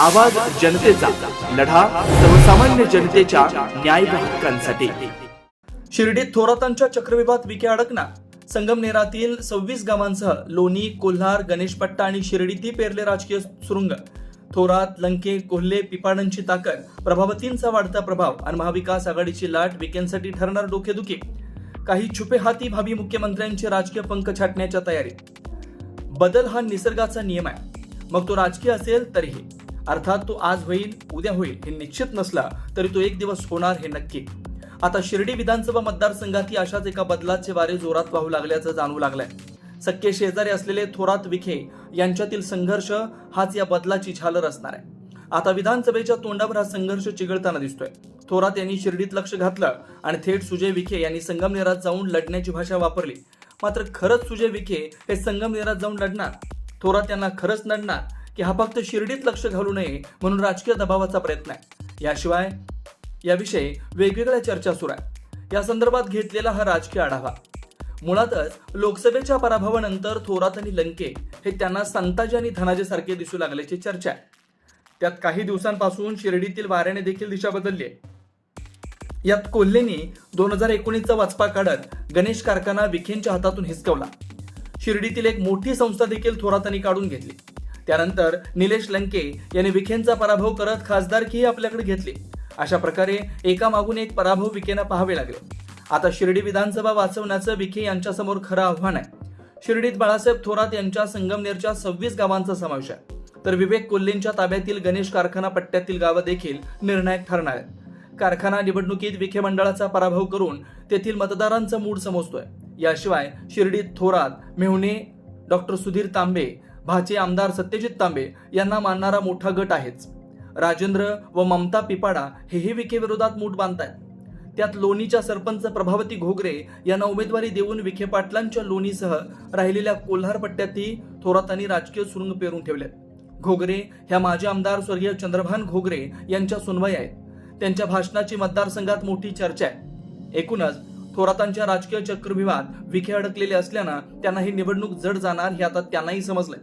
आवाज जनतेचा लढा सर्वसामान्य जनतेच्या न्याय हक्कांसाठी. शिर्डीत थोरातांच्या चक्रव्यूहात विखे अडकणार. संगमनेरातील सव्वीस गावांसह लोणी कोल्हार गणेशपट्टा आणि शिर्डीतही पेरले राजकीय सुरुंग. थोरात लंके कोल्हे पिपाडांची ताकद प्रभावतींचा वाढता प्रभाव आणि महाविकास आघाडीची लाट विकेंसाठी ठरणार डोकेदुखी. काही छुपे हाती भावी मुख्यमंत्र्यांचे राजकीय पंख छाटण्याच्या तयारीत. बदल हा निसर्गाचा नियम आहे. मग तो राजकीय असेल तरीही. अर्थात तो आज होईल उद्या होईल हे निश्चित नसला तरी तो एक दिवस होणार हे नक्की. आता शिर्डी विधानसभा मतदारसंघातही अशाच एका बदलाचे वारे जोरात वाहू लागल्याचं जाणवू लागलंय. सख्खे शेजारी असलेले थोरात विखे यांच्यातील संघर्ष हाच या बदलाची झालर असणार आहे. आता विधानसभेच्या तोंडावर हा संघर्ष चिघळताना दिसतोय. थोरात यांनी शिर्डीत लक्ष घातलं आणि थेट सुजय विखे यांनी संगमनेरात जाऊन लढण्याची भाषा वापरली. मात्र खरंच सुजय विखे हे संगमनेरात जाऊन लढणार? थोरात यांना खरंच लढणार? की हा फक्त शिर्डीत लक्ष घालू नये म्हणून राजकीय दबावाचा प्रयत्न आहे. याशिवाय याविषयी वेगवेगळ्या चर्चा सुरू आहेत. या संदर्भात घेतलेला हा राजकीय आढावा. मुळातच लोकसभेच्या पराभवानंतर थोरात आणि लंके हे त्यांना संताजी आणि धनाजे सारखे दिसू लागल्याची चर्चा आहे. त्यात काही दिवसांपासून शिर्डीतील वाऱ्याने देखील दिशा बदलली आहे. यात कोल्हेनी दोन हजार एकोणीसचा वाचपा काढत गणेश कारखाना विखेंच्या हातातून हिसकवला. शिर्डीतील एक मोठी संस्था देखील थोरातांनी काढून घेतली. त्यानंतर निलेश लंके यांनी विखेंचा पराभव करत खासदारकीही आपल्याकडे घेतली. अशा प्रकारे एकामागून एक पराभव विखेंना पाहावे लागले. आता शिर्डी विधानसभा वाचवण्याचं विखे यांच्यासमोर खरं आव्हान आहे. शिर्डीत बाळासाहेब थोरात यांच्या संगमनेरच्या सव्वीस गावांचा समावेश आहे. तर विवेक कोल्हेंच्या ताब्यातील गणेश कारखाना पट्ट्यातील गावं देखील निर्णायक ठरणार आहेत. कारखाना निवडणुकीत विखे मंडळाचा पराभव करून तेथील मतदारांचा मूड समजतोय. याशिवाय शिर्डीत थोरात मेहुणे डॉक्टर सुधीर तांबे भाचे आमदार सत्यजित तांबे यांना मानणारा मोठा गट आहेच. राजेंद्र व ममता पिपाडा हेही विखे विरोधात मूठ बांधतायत. त्यात लोणीच्या सरपंच प्रभावती घोगरे यांना उमेदवारी देऊन विखे पाटलांच्या लोणीसह राहिलेल्या कोल्हार पट्ट्यातही थोरातांनी राजकीय सुरुंग पेरून ठेवले घोगरे ह्या माजी आमदार स्वर्गीय चंद्रभान घोगरे यांच्या सुनवाई आहेत. त्यांच्या भाषणाची मतदारसंघात मोठी चर्चा आहे. एकूणच थोरातांच्या राजकीय चक्रव्यूहात विखे अडकलेले असल्यानं त्यांना ही निवडणूक जड जाणार हे आता त्यांनाही समजलंय.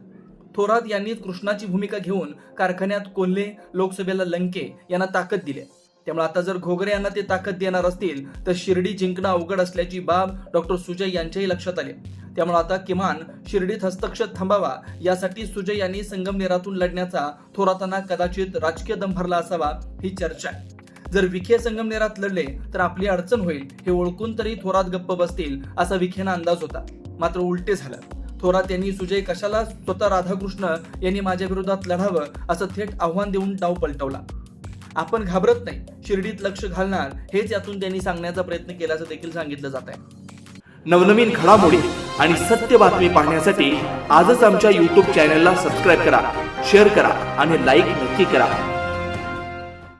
थोरात यांनी कृष्णाची भूमिका घेऊन कारखान्यात कोल्हे लोकसभेला लंके यांना ताकद दिली. त्यामुळे आता जर घोगरे यांना ते ताकद देणार असतील तर शिर्डी जिंकणं अवघड असल्याची बाब डॉक्टर सुजय यांच्याही लक्षात आली. त्यामुळे आता किमान शिर्डीत हस्तक्षेप थांबावा यासाठी सुजय यांनी संगमनेरातून लढण्याचा थोरातांना कदाचित राजकीय दम भरला असावा ही चर्चा आहे. जर विखे संगमनेरात लढले तर आपली अडचण होईल हे ओळखून तरी थोरात गप्प बसतील असा विखेना अंदाज होता. मात्र उलटे झालं. थोरात यांनी सुजय कशाला स्वतः राधाकृष्ण यांनी माझ्या विरोधात लढावं? असं थेट आव्हान देऊन डाव पलटवला. आपण घाबरत नाही शिर्डीत लक्ष घालणार हेच यातून त्यांनी सांगण्याचा प्रयत्न केल्याचं देखील सांगितलं जात आहे नवनवीन घडामोडी आणि सत्य बातमी पाहण्यासाठी आजच आमच्या युट्यूब चॅनलला सबस्क्राईब करा शेअर करा आणि लाईक नक्की करा.